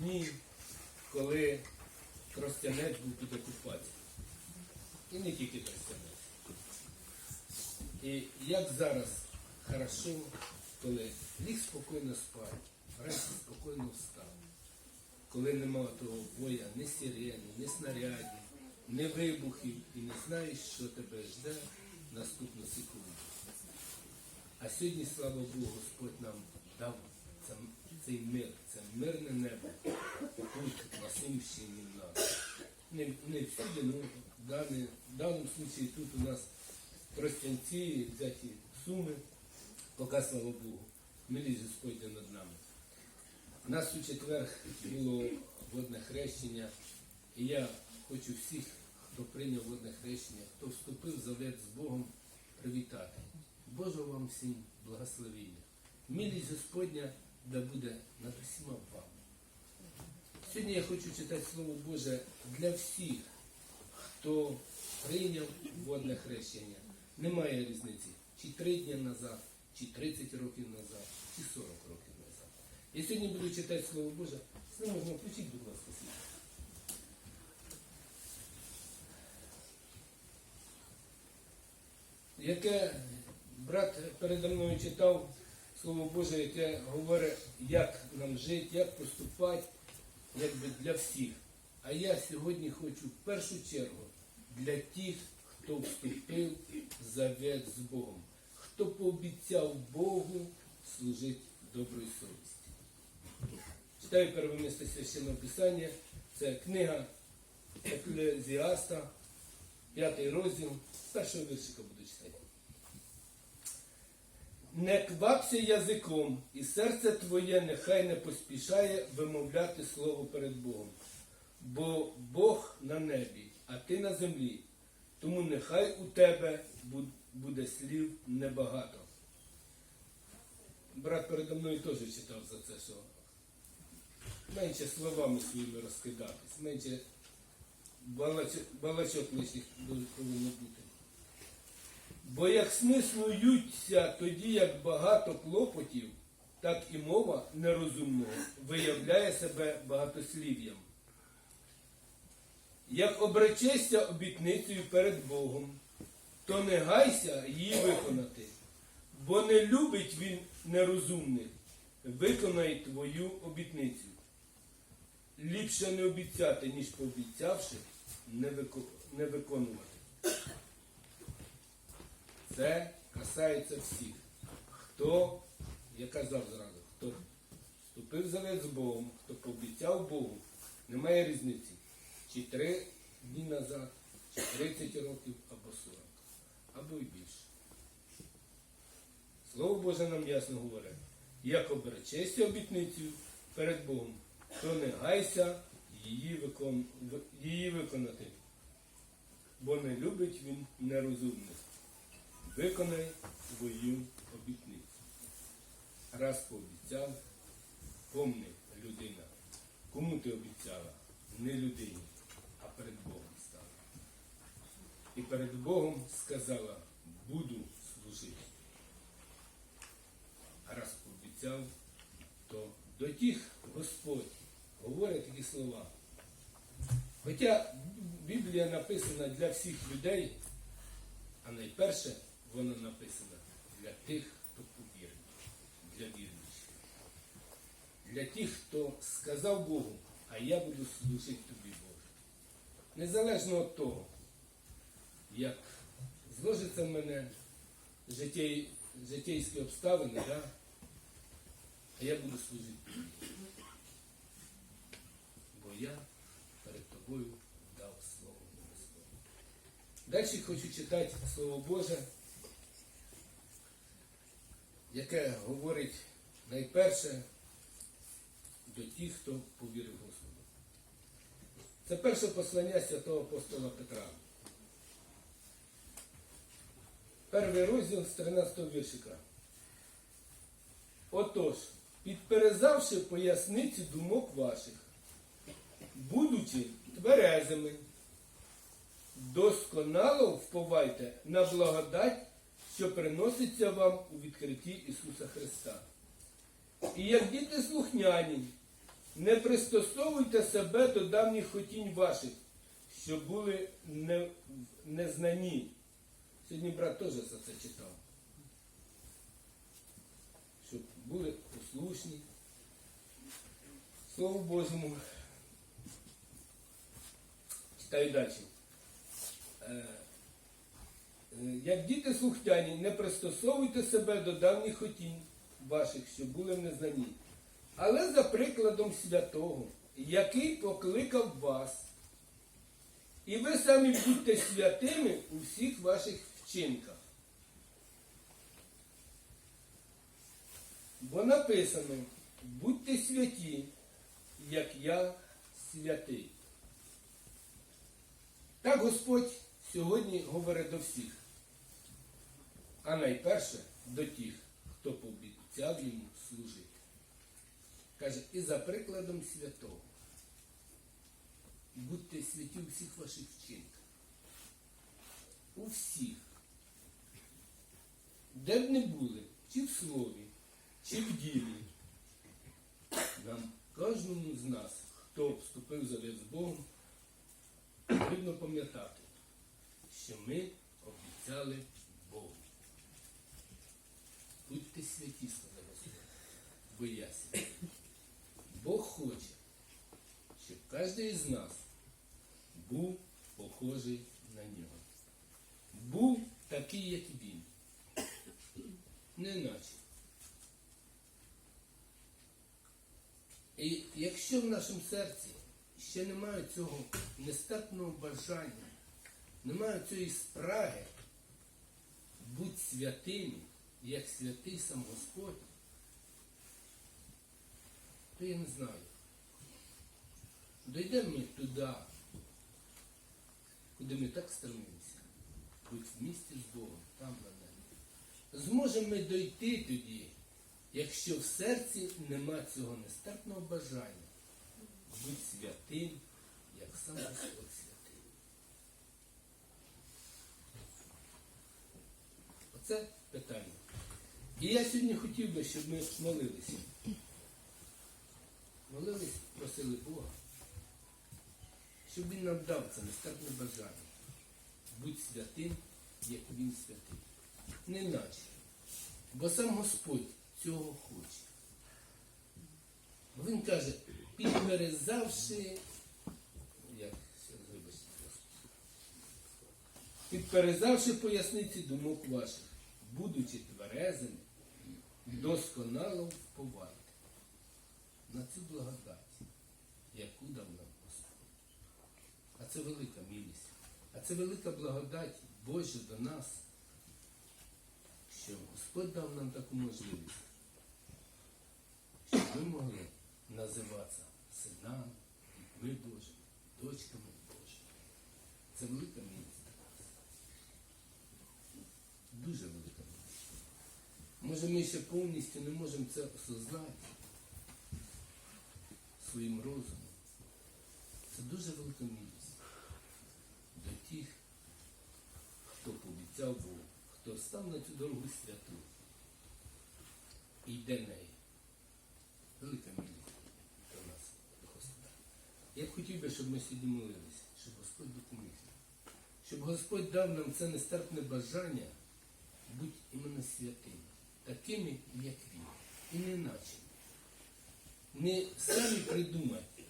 дні, коли Тростянець був під окупацією. І не тільки Тростянець. І як зараз хорошо, коли ліг спокійно спати, вранці спокійно встав. Коли нема того боя, ні сирени, ні снарядів, ні вибухів, і не знаєш, що тебе жде наступну секунду. А сьогодні, слава Богу, Господь нам дав це- цей мир, це мирне небо тут, на Сумщині в нас. Не, не всюди, ну, в, даний, в даному случаї тут у нас Тростянці, взяті суми, поки, слава Богу, милість Господня над нами. У нас у четвер було водне хрещення, і я хочу всіх, хто прийняв водне хрещення, хто вступив в завет з Богом, привітати. Божого вам всім благословення. Милість Господня да буде над усіма вами. Сьогодні я хочу читати Слово Боже для всіх, хто прийняв водне хрещення. Немає різниці, чи три дні назад, чи 30 років назад, чи 40 років назад. Я сьогодні буду читати Слово Боже. Ним можна включити, будь ласка, світло. Яке брат передо мною читав Слово Боже, яке говорить, як нам жити, як поступати, якби для всіх. А я сьогодні хочу в першу чергу для тих, хто вступив в завет з Богом, хто пообіцяв Богу служити доброї совісті. Читаю перше місце священного Писання. Це книга Еклезіаста, п'ятий розділ, першого віршика буду читати. Не квапся язиком, і серце твоє нехай не поспішає вимовляти слово перед Богом. Бо Бог на небі, а ти на землі. Тому нехай у тебе буде слів небагато. Брат передо мною теж читав за це, що менше словами своїми розкидатись, менше балачок, лишніх повинно бути. Бо як смислуються тоді, як багато клопотів, так і мова нерозумного виявляє себе багатослів'ям. Як обречешся обітницею перед Богом, то не гайся її виконати, бо не любить він нерозумних, виконай твою обітницю. Ліпше не обіцяти, ніж пообіцявши, не виконувати. Це касається всіх. Хто, я казав зразу, хто вступив завет з Богом, хто пообіцяв Богу, немає різниці. Чи три дні назад, чи 30 років, або 40, або й більше. Слово Боже нам ясно говорить, як обречешся обітницю перед Богом, то не гайся її, викон... її виконати, бо не любить він нерозумних. Виконай свою обітницю. Раз пообіцяв, помни, людина, кому ти обіцяла? Не людині, а перед Богом стала. І перед Богом сказала, буду служити. Раз пообіцяв, то до тих Господь говорить такі слова. Хоча Біблія написана для всіх людей, а найперше вона написана для тих, хто повірив, для віруючих. Для тих, хто сказав Богу, а я буду служити тобі, Боже. Незалежно від того, як зложиться в мене життєй, життєйські обставини, да? а я буду служити тобі. Бо я перед тобою дав слово Господне. Далі хочу читати Слово Боже, яке говорить найперше до тих, хто повірив Господу. Це перше послання святого апостола Петра. Перший розділ з 13 віршика. Отож, підперезавши поясниці думок ваших, будучи тверезими, досконало вповайте на благодать, що приноситься вам у відкритті Ісуса Христа. І як діти слухняні, не пристосовуйте себе до давніх хотінь ваших, що були не, в незнанні. Сьогодні брат теж за це читав. Щоб були послушні. Слову Божому. Читаю далі. Е, Як діти слухняні, не пристосовуйте себе до давніх хотінь ваших, що були в незнанні, але за прикладом святого, який покликав вас. І ви самі будьте святими у всіх ваших вчинках. Бо написано, будьте святі, як я святий. Так Господь сьогодні говорить до всіх, а найперше до тих, хто пообіцяв йому служити. Каже, і за прикладом святого. Будьте святі у всіх ваших вчинках. У всіх. Де б не були, чи в слові, чи в ділі. Нам кожному з нас, хто вступив завет з Богом, потрібно пам'ятати, що ми обіцяли Богу. Будьте святі, сказав Господь, бо. Бог хоче, щоб кожен із нас був похожий на нього. Був такий, як він. Не наче. І якщо в нашому серці ще немає цього нестатного бажання, немає цієї спраги бути святими, як святий сам Господь, то я не знаю. Дойдемо ми туди, куди ми так стремимося, бути в місті з Богом, там на небі. Зможемо ми дойти тоді, якщо в серці нема цього нестерпного бажання бути святим, як сам Господь святий. Оце питання. І я сьогодні хотів би, щоб ми молилися. Молились, просили Бога, щоб Він нам дав це нестерпне бажання. Будь святим, як він святий. Не наче. Бо сам Господь цього хоче. Він каже, підперезавши, як вибачте, підперезавши поясниці думок ваших, будучи тверезими, досконало вповайте на цю благодать, яку дав нам Господь. А це велика милість. А це велика благодать Божа до нас, що Господь дав нам таку можливість, щоб ми могли називатися синами, дітьми Божими, дочками Божими. Це велика милість для нас. Дуже велика милість. Може ми ще повністю не можемо це осознати своїм розумом. Це дуже велика милість до тих, хто пообіцяв Богу, хто став на цю дорогу святу і йде нею. Велика милість до нас, до Господа. Я б хотів би, щоб ми сьогодні молилися, щоб Господь допоміг нам. Щоб Господь дав нам це нестерпне бажання бути іменно святими, такими, як Він. І не наче. Не самі придумати,